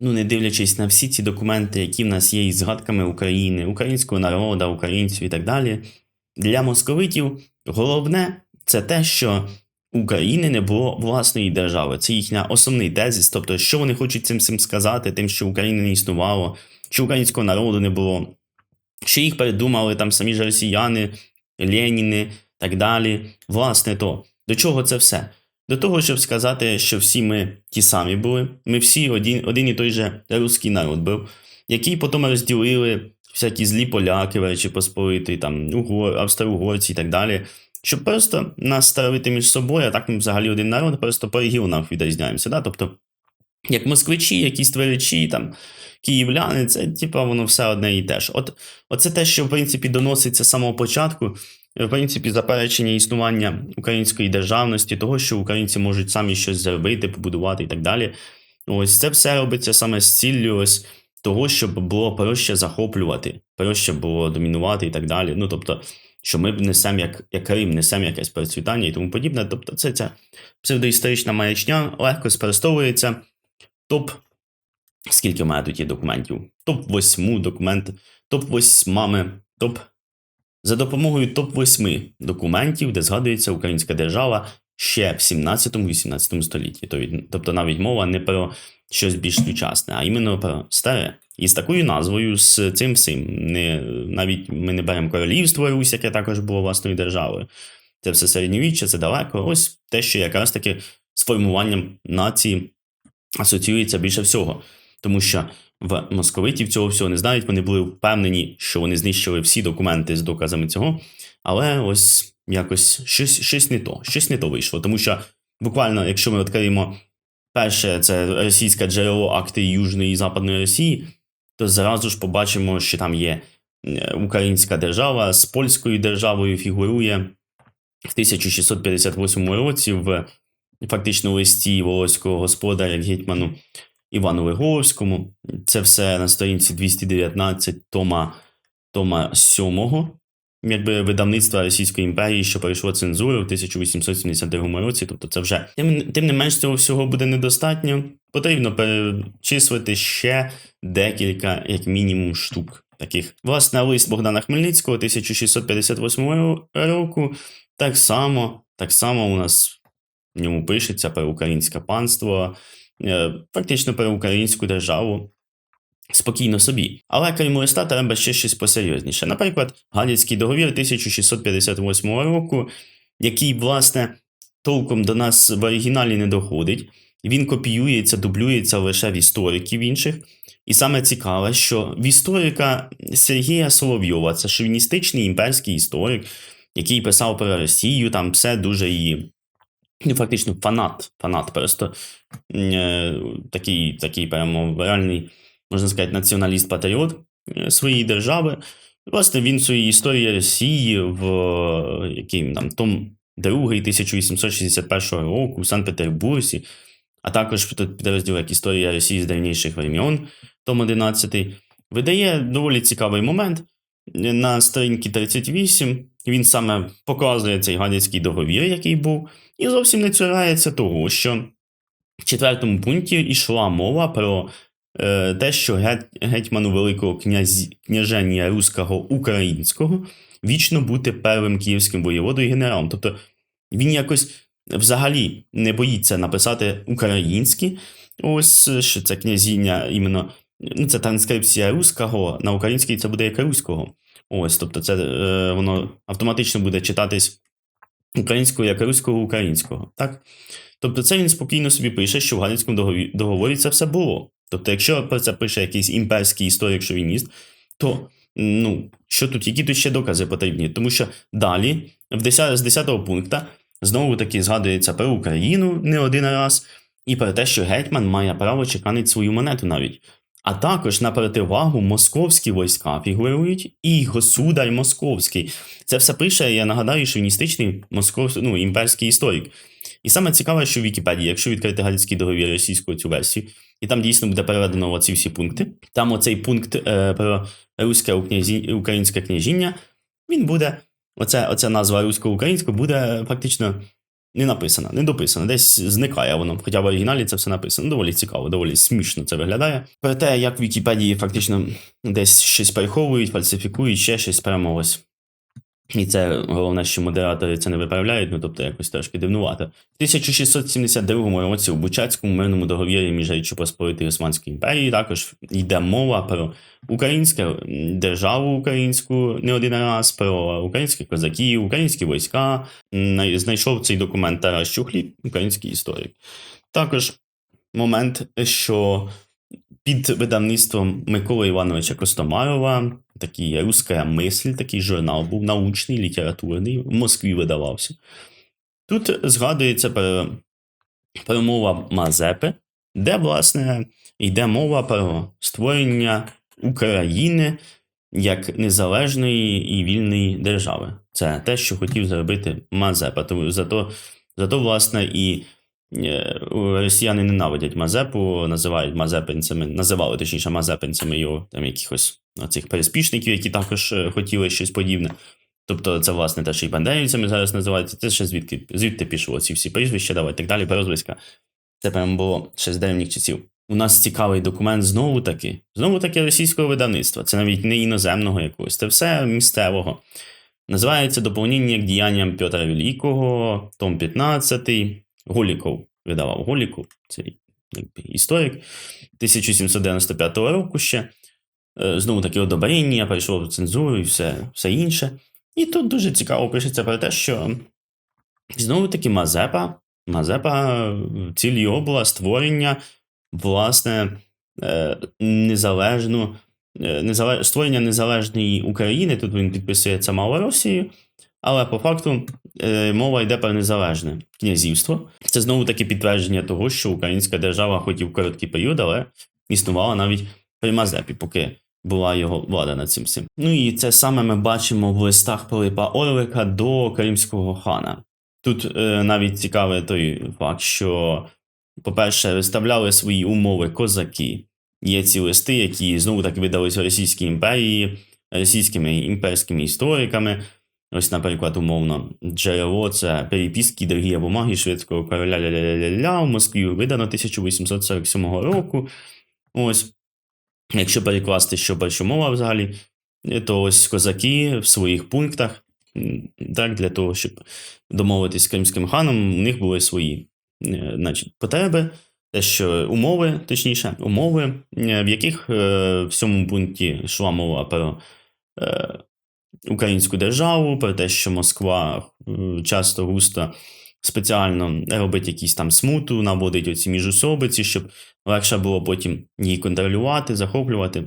ну не дивлячись на всі ці документи, які в нас є із згадками України, українського народу, українців і так далі, для московитів головне це те, що України не було власної держави. Це їхня основний тезис. Тобто, що вони хочуть цим цим сказати, тим, що України не існувало, що українського народу не було, що їх передумали там самі ж росіяни, Леніни, так далі. Власне, то до чого це все? До того, щоб сказати, що всі ми ті самі були, ми всі один, один і той же русський народ був, який потім розділили всякі злі поляки, Речі Посполитої, там угор, австро-угорці і так далі. Щоб просто нас ставити між собою, а так ми взагалі один народ, просто по регіонах відрізняємося. Да? Тобто, як москвичі, якісь тверичі, там, київляни, це типа воно все одне і те ж. От, Оце те, що в принципі доноситься з самого початку, в принципі, заперечення існування української державності, того, що українці можуть самі щось зробити, побудувати і так далі. Ось це все робиться саме з ціллю ось того, щоб було проще захоплювати, проще було домінувати і так далі. Ну тобто, що ми несемо як як Крим, несемо якесь процвітання і тому подібне. Тобто, це ця псевдоісторична маячня легко спростовується. Топ. Скільки мене тут є документів? Топ 8 документ, топ 8, топ. За допомогою топ 8 документів, де згадується українська держава ще в 17-18 столітті. Тобто навіть мова не про щось більш сучасне, а іменно про старе. І з такою назвою, з цим всім. Не, Навіть ми не беремо королівство Русь, яке також було власною державою. Це все середньовіччя, це далеко. Ось те, що якраз таки з формуванням нації асоціюється більше всього. Тому що в московитів цього всього не знають, вони були впевнені, що вони знищили всі документи з доказами цього. Але ось якось щось щось не то, щось не то вийшло. Тому що буквально, якщо ми відкриємо перше, це російське джерело акти Южної і Западної Росії, то зразу ж побачимо, що там є українська держава з польською державою фігурує в 1658 році в фактично листі волоського господаря гетьману Івану Виговському. Це все на сторінці 219 Тома Тома 7 якби видавництва Російської імперії, що пройшло цензуру в 1872 році. Тобто, це вже тим, тим не менш цього всього буде недостатньо. Потрібно перечислити ще декілька, як мінімум, штук таких. Власне, лист Богдана Хмельницького 1658 року. Так само, так само у нас в ньому пишеться про українське панство, фактично про українську державу спокійно собі. Але крім листа, треба ще щось посерйозніше. Наприклад, Галицький договір 1658 року, який, власне, толком до нас в оригіналі не доходить. Він копіюється, дублюється лише в істориків інших. І саме цікаве, що в історика Сергія Соловйова, це шовіністичний імперський історик, який писав про Росію, там все дуже її. Ну, фактично, фанат, фанат просто е, такий, такий прямо реальний можна сказати, націоналіст-патріот е, своєї держави. Власне, він в своїй історії Росії в е, який там том 2 1861 року в Санкт-Петербурзі, а також підрозділ як Історія Росії з давніших времен, том 11, видає доволі цікавий момент. На сторінці 38 він саме показує цей гадяцький договір, який був, і зовсім не цурається того, що в четвертому пункті йшла мова про Е, те, що гетьману Великого князь, княження Руського українського вічно бути первим київським воєводою і генералом. Тобто він якось взагалі не боїться написати українське, ось що це князіння іменно. Ну, це транскрипція руського, на українській це буде як руського. Ось, тобто, це е, воно автоматично буде читатись українською як руського українського. так? Тобто, це він спокійно собі пише, що в Галицькому договорі це все було. Тобто, якщо про це пише якийсь імперський історик шовініст, то ну, що тут, які тут ще докази потрібні? Тому що далі, в 10, з 10 пункту, знову таки згадується про Україну не один раз, і про те, що гетьман має право чеканити свою монету навіть. А також на противагу московські війська фігурують і государь московський. Це все пише, я нагадаю, шовіністичний москов... ну, імперський історик. І саме цікаве, що в Вікіпедії, якщо відкрити Галицький договір російською цю версію, і там дійсно буде переведено оці всі пункти. Там оцей пункт е, про руське українське княжіння, він буде, оця, оця назва русько-українського буде фактично не написана, не дописана, десь зникає воно. Хоча в оригіналі це все написано. Доволі цікаво, доволі смішно це виглядає. Про те, як в Вікіпедії фактично десь щось переховують, фальсифікують, ще щось прямо ось. І це головне, що модератори це не виправляють, ну тобто якось трошки дивнувато. В 1672 році у Бучацькому мирному договір'ї між Річчю Посполитою і Османською імперією також йде мова про українську державу українську не один раз, про українських козаків, українські війська. Знайшов цей документ Тарас Чухлі, український історик. Також момент, що під видавництвом Миколи Івановича Костомарова такий «Руська мисль, такий журнал був научний, літературний, в Москві видавався. Тут згадується про промова Мазепи, де, власне, йде мова про створення України як незалежної і вільної держави. Це те, що хотів зробити Мазепа. Тому зато, зато власне, і росіяни ненавидять Мазепу, називають мазепинцями, називали точніше мазепинцями його там якихось цих переспішників, які також е, хотіли щось подібне. Тобто, це, власне, те, що і бандерівцями зараз називаються. Це ще звідки звідти пішло ці всі прізвища, давай, так далі, перезвиська. Це прямо було ще з древніх часів. У нас цікавий документ знову таки, знову таки російського видавництва. Це навіть не іноземного якогось, це все місцевого. Називається Доповнення к діянням Петра Великого, том 15. Голіков видавав Голіков, це якби, історик 1795 року ще. Е, Знову таки одобрення, прийшло в цензуру і все, все інше. І тут дуже цікаво пишеться про те, що знову таки Мазепа, Мазепа, ціль його була створення, власне, е, незалежну, е, незалеж, створення незалежної України. Тут він підписується Малоросією, але по факту е, мова йде про незалежне князівство. Це знову таки підтвердження того, що українська держава, хоч і в короткий період, але існувала навіть при Мазепі, поки була його влада над цим всім. Ну і це саме ми бачимо в листах Пилипа Орлика до Кримського хана. Тут е, навіть цікавий той факт, що, по-перше, виставляли свої умови козаки. Є ці листи, які знову таки видалися в Російській імперії, російськими імперськими істориками. Ось, наприклад, умовно, джерело це переписки дорогі бумаги шведського короля ля-ля-ля-ля в Москві, видано 1847 року. Ось. Якщо перекласти, що перша мова взагалі, то ось козаки в своїх пунктах, так, для того, щоб домовитись з кримським ханом, у них були свої е, значить, потреби, те, що умови, точніше, умови, е, в яких е, в цьому пункті йшла мова про українську державу, про те, що Москва е, часто густо спеціально робить якісь там смуту, наводить оці міжусобиці, щоб легше було потім її контролювати, захоплювати.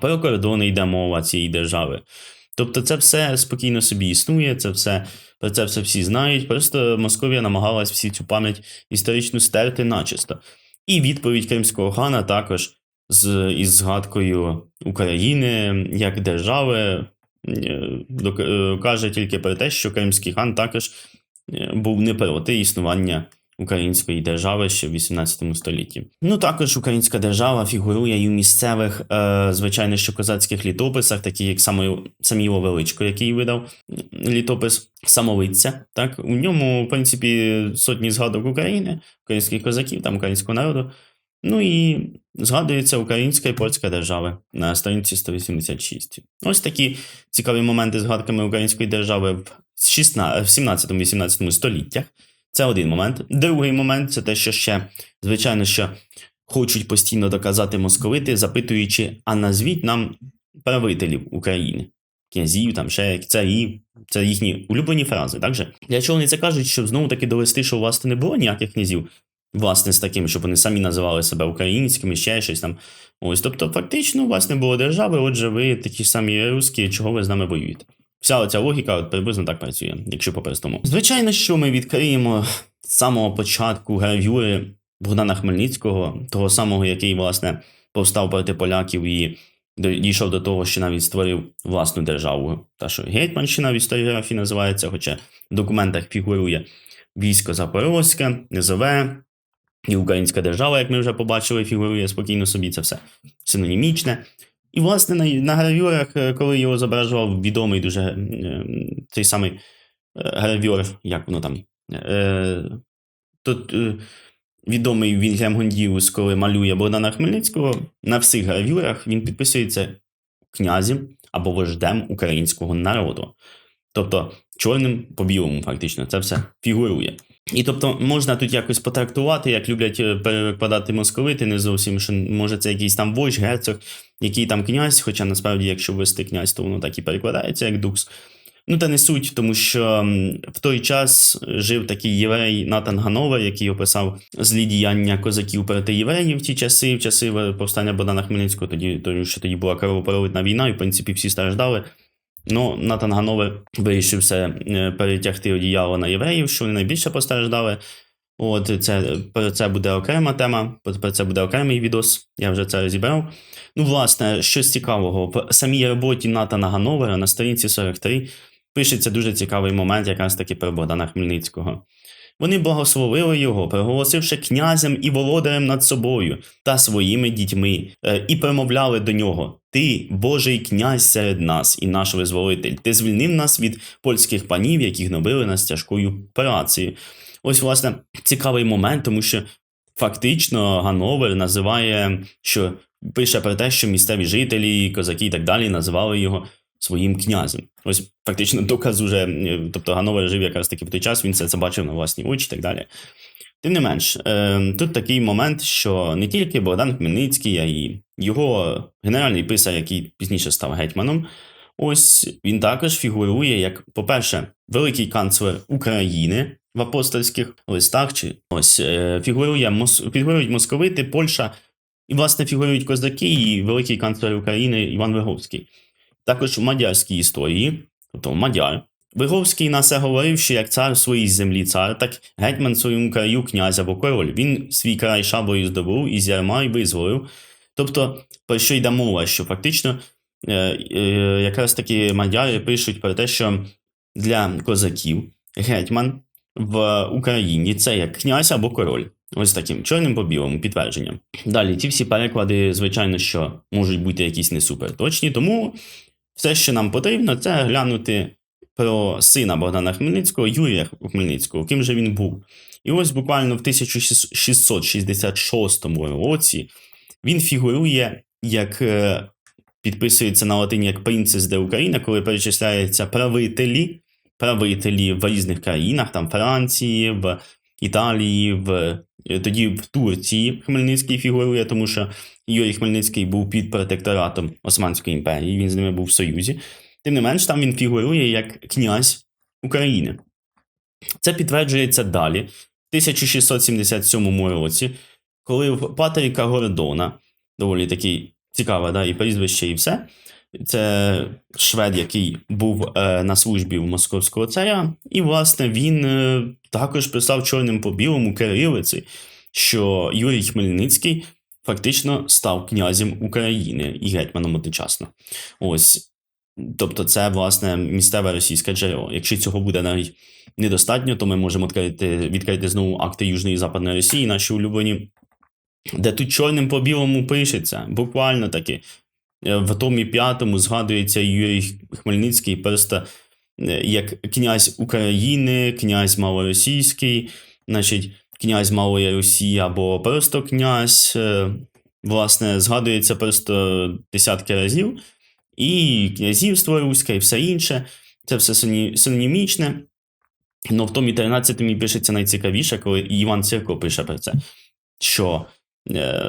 Про кордони йде мова цієї держави. Тобто це все спокійно собі існує, це все, про це все всі знають. Просто Московія намагалась всі цю пам'ять історичну стерти начисто. І відповідь Кримського хана також з, із згадкою України як держави каже тільки про те, що Кримський хан також е, був не проти існування української держави ще в 18 столітті. Ну також українська держава фігурує і в місцевих, е, звичайно, що козацьких літописах, такі як Само- Саміло Величко, який видав літопис Самовиця. Так у ньому, в принципі, сотні згадок України, українських козаків, там українського народу. Ну і згадується українська і польська держави на сторінці 186. Ось такі цікаві моменти з згадками української держави в 16 в 17-18 століттях. Це один момент. Другий момент це те, що ще, звичайно, що хочуть постійно доказати московити, запитуючи, а назвіть нам правителів України, князів, там ще царів. Це їхні улюблені фрази, так же? Для чого вони це кажуть, щоб знову таки довести, що у вас не було ніяких князів, власне, з таким, щоб вони самі називали себе українськими, ще щось там. Ось, тобто, фактично, у вас не було держави, отже, ви такі самі русські, чого ви з нами воюєте? Вся оця логіка от приблизно так працює, якщо по-простому. Звичайно, що ми відкриємо з самого початку гравюри Богдана Хмельницького, того самого, який, власне, повстав проти поляків і дійшов до того, що навіть створив власну державу. Та що Гетьманщина в історіографії називається, хоча в документах фігурує військо Запорозьке, Низове, і Українська держава, як ми вже побачили, фігурує спокійно собі, це все синонімічне. І, власне, на, на гравюрах, е, коли його зображував відомий дуже е, цей самий е, гравюр, як воно там Е, тут е, відомий Вільгельм Гондіус, коли малює Богдана Хмельницького, на всіх гравюрах він підписується князем або вождем українського народу. Тобто чорним по білому, фактично, це все фігурує. І тобто можна тут якось потрактувати, як люблять е, перекладати московити, не зовсім, що може це якийсь там вождь, герцог, який там князь, хоча насправді, якщо ввести князь, то воно так і перекладається як дукс. Ну, та не суть, тому що в той час жив такий єврей Натан Гановер, який описав злі діяння козаків проти євреїв в ті часи, в часи повстання Богдана Хмельницького, тоді, тому що тоді була кровопролитна війна, і в принципі всі страждали. Ну, Натан Гановер вирішив все е, перетягти одіяло на євреїв, що вони найбільше постраждали. От це про це буде окрема тема, про це буде окремий відос. Я вже це розібрав. Ну, власне, щось цікавого. В самій роботі Натана Гановера на сторінці 43 пишеться дуже цікавий момент, якраз таки про Богдана Хмельницького. Вони благословили його, проголосивши князем і володарем над собою та своїми дітьми, е, і промовляли до нього: Ти, Божий князь серед нас і наш визволитель, ти звільнив нас від польських панів, які гнобили нас тяжкою працею. Ось, власне, цікавий момент, тому що фактично Гановер називає, що пише про те, що місцеві жителі, козаки і так далі називали його своїм князем. Ось фактично доказ уже, е, тобто Гановер жив якраз таки в той час, він це, це бачив на власні очі і так далі. Тим не менш, е, тут такий момент, що не тільки Богдан Хмельницький, а й його генеральний писар, який пізніше став гетьманом, ось він також фігурує як, по-перше, великий канцлер України в апостольських листах, чи ось е, фігурує фігурують московити, Польща, і, власне, фігурують козаки і великий канцлер України Іван Виговський. Також в мадярській історії, тобто мадяр, Виговський на це говорив, що як цар в своїй землі цар, так гетьман своєму краю князь або король. Він свій край шаблею здобув і з ярма й визволив. Тобто, про що йде мова, що фактично е, е, якраз таки мадяри пишуть про те, що для козаків гетьман в Україні це як князь або король. Ось таким чорним по білому підтвердженням. Далі, ці всі переклади, звичайно, що можуть бути якісь не супер точні, тому все, що нам потрібно, це глянути про сина Богдана Хмельницького, Юрія Хмельницького, ким же він був. І ось буквально в 1666 році він фігурує, як е, підписується на латині як принцес де Україна, коли перечисляються правителі, правителі в різних країнах, там Франції, в Італії, в е, тоді в Турції Хмельницький фігурує, тому що Юрій Хмельницький був під протекторатом Османської імперії, він з ними був в Союзі. Тим не менш, там він фігурує як князь України. Це підтверджується далі, в 1677 році, коли в Патріка Гордона, доволі такий цікаве, да, і прізвище, і все. Це швед, який був е, на службі в московського царя, і, власне, він е, також писав чорним по білому кирилиці, що Юрій Хмельницький фактично став князем України і гетьманом одночасно. Ось. Тобто, це, власне, місцеве російське джерело. Якщо цього буде навіть недостатньо, то ми можемо відкрити, відкрити знову акти Южної і Западної Росії, наші улюблені, де тут чорним по білому пишеться, буквально таки. Е, В томі п'ятому згадується Юрій Хмельницький просто е, як князь України, князь малоросійський, значить, князь Малої Росії або просто князь. Е, Власне, згадується просто десятки разів. І князівство Руське, і все інше. Це все синонімічне. Ну, в томі 13 пишеться найцікавіше, коли Іван Цирко пише про це, що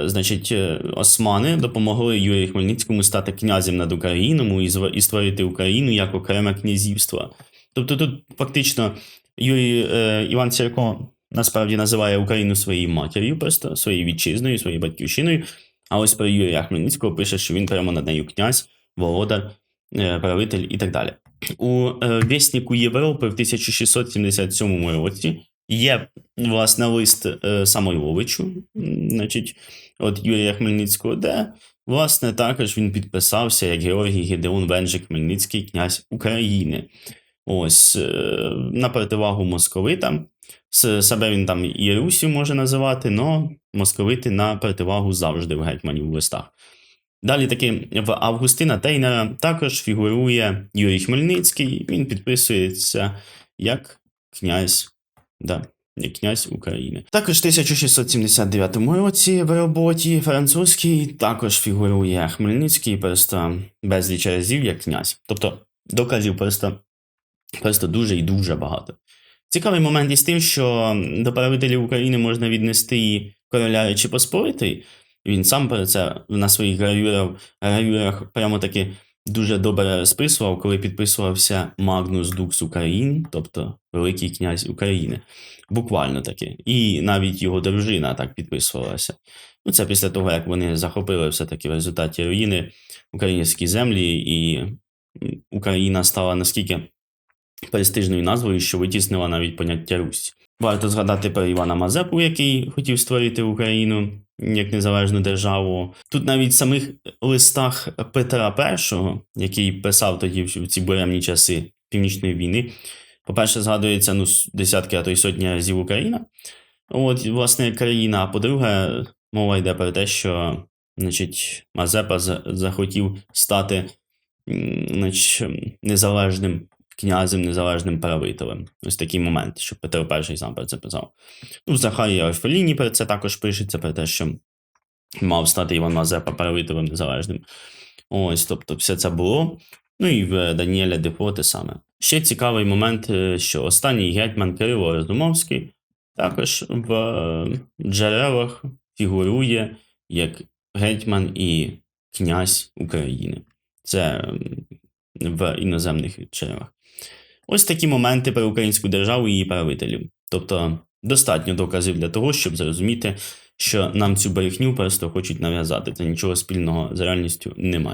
Значить, е, османи допомогли Юрію Хмельницькому стати князем над Україною і створити Україну як окреме князівство. Тобто тут фактично Юрій е, Іван Цірко насправді називає Україну своєю матір'ю, просто своєю вітчизною, своєю батьківщиною. А ось про Юрія Хмельницького пише, що він прямо над нею князь, володар, е, правитель і так далі. У е, Вісніку Європи в 1677 році є власне лист е, Самойловичу, значить, от Юрія Хмельницького, де власне також він підписався як Георгій Гедеон Венжик Хмельницький, князь України. Ось е, на противагу московитам. Себе він там і Русю може називати, але московити на противагу завжди в гетьманів в листах. Далі таки в Августина Тейнера також фігурує Юрій Хмельницький, він підписується як князь Да, як князь України. Також в 1679 році в роботі французькій також фігурує Хмельницький просто безліч разів як князь. Тобто доказів просто, просто дуже і дуже багато. Цікавий момент із тим, що до правителів України можна віднести і короля Речі Посполитий. Він сам про це на своїх гравюрах прямо таки дуже добре списував, коли підписувався Магнус Дукс Україн, тобто Великий князь України. Буквально таки. І навіть його дружина так підписувалася. Ну, це після того, як вони захопили все-таки в результаті руїни українські землі, і Україна стала наскільки престижною назвою, що витіснила навіть поняття Русь. Варто згадати про Івана Мазепу, який хотів створити Україну як незалежну державу. Тут навіть в самих листах Петра І, який писав тоді в ці буремні часи Північної війни, по-перше, згадується ну, десятки, а то й сотні разів Україна. От, власне, країна. А по-друге, мова йде про те, що значить, Мазепа захотів стати значить, незалежним князем, незалежним правителем. Ось такий момент, що Петро І сам про це писав. Ну, в Захарії Орфеліні про це також пишеться, про те, що мав стати Іван Мазепа правителем незалежним. Ось, тобто, все це було. Ну і в Даніеля Дефо те саме. Ще цікавий момент, е, що останній гетьман Кирило Розумовський також в е, джерелах фігурує як гетьман і князь України. Це в іноземних джерелах. Ось такі моменти про українську державу і її правителів. Тобто достатньо доказів для того, щоб зрозуміти, що нам цю брехню просто хочуть нав'язати. Це нічого спільного з реальністю немає.